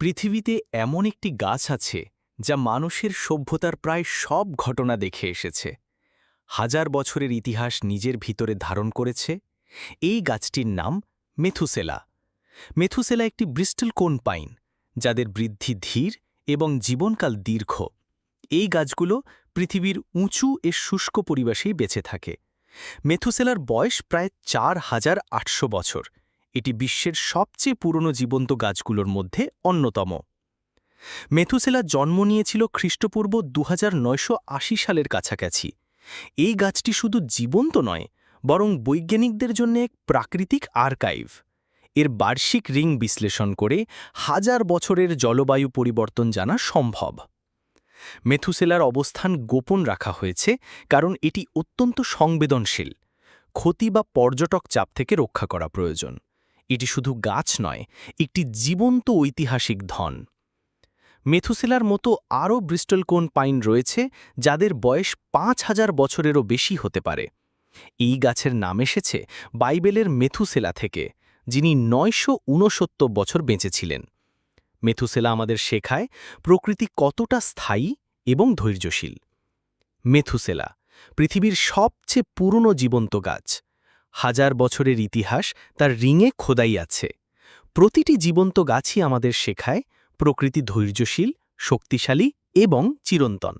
পৃথিবীতে এমন একটি গাছ আছে যা মানুষের সভ্যতার প্রায় সব ঘটনা দেখে এসেছে। হাজার বছরের ইতিহাস নিজের ভিতরে ধারণ করেছে। এই গাছটির নাম মেথুসেলা। মেথুসেলা একটি ব্রিস্টল কোন পাইন, যাদের বৃদ্ধি ধীর এবং জীবনকাল দীর্ঘ। এই গাছগুলো পৃথিবীর উঁচু এ শুষ্ক পরিবেশেই বেঁচে থাকে। মেথুসেলার বয়স প্রায় চার হাজার আটশো বছর। এটি বিশ্বের সবচেয়ে পুরনো জীবন্ত গাছগুলোর মধ্যে অন্যতম। মেথুসেলা জন্ম নিয়েছিল খ্রিস্টপূর্ব দু হাজার নয়শো আশি সালের কাছাকাছি। এই গাছটি শুধু জীবন্ত নয়, বরং বৈজ্ঞানিকদের জন্য এক প্রাকৃতিক আর্কাইভ। এর বার্ষিক রিং বিশ্লেষণ করে হাজার বছরের জলবায়ু পরিবর্তন জানা সম্ভব। মেথুসেলার অবস্থান গোপন রাখা হয়েছে, কারণ এটি অত্যন্ত সংবেদনশীল। ক্ষতি বা পর্যটক চাপ থেকে রক্ষা করা প্রয়োজন। এটি শুধু গাছ নয়, একটি জীবন্ত ঐতিহাসিক ধন। মেথুসেলার মতো আরও ব্রিস্টল কোন পাইন রয়েছে, যাদের বয়স পাঁচ হাজার বছরেরও বেশি হতে পারে। এই গাছের নাম এসেছে বাইবেলের মেথুসেলা থেকে, যিনি নয়শো ঊনসত্তর বছর বেঁচেছিলেন। মেথুসেলা আমাদের শেখায় প্রকৃতি কতটা স্থায়ী এবং ধৈর্যশীল। মেথুসেলা, পৃথিবীর সবচেয়ে পুরনো জীবন্ত গাছ। হাজার বছরের ইতিহাস তার রিঙে খোদাই আছে। প্রতিটি জীবন্ত গাছই আমাদের শেখায় প্রকৃতি ধৈর্যশীল, শক্তিশালী এবং চিরন্তন।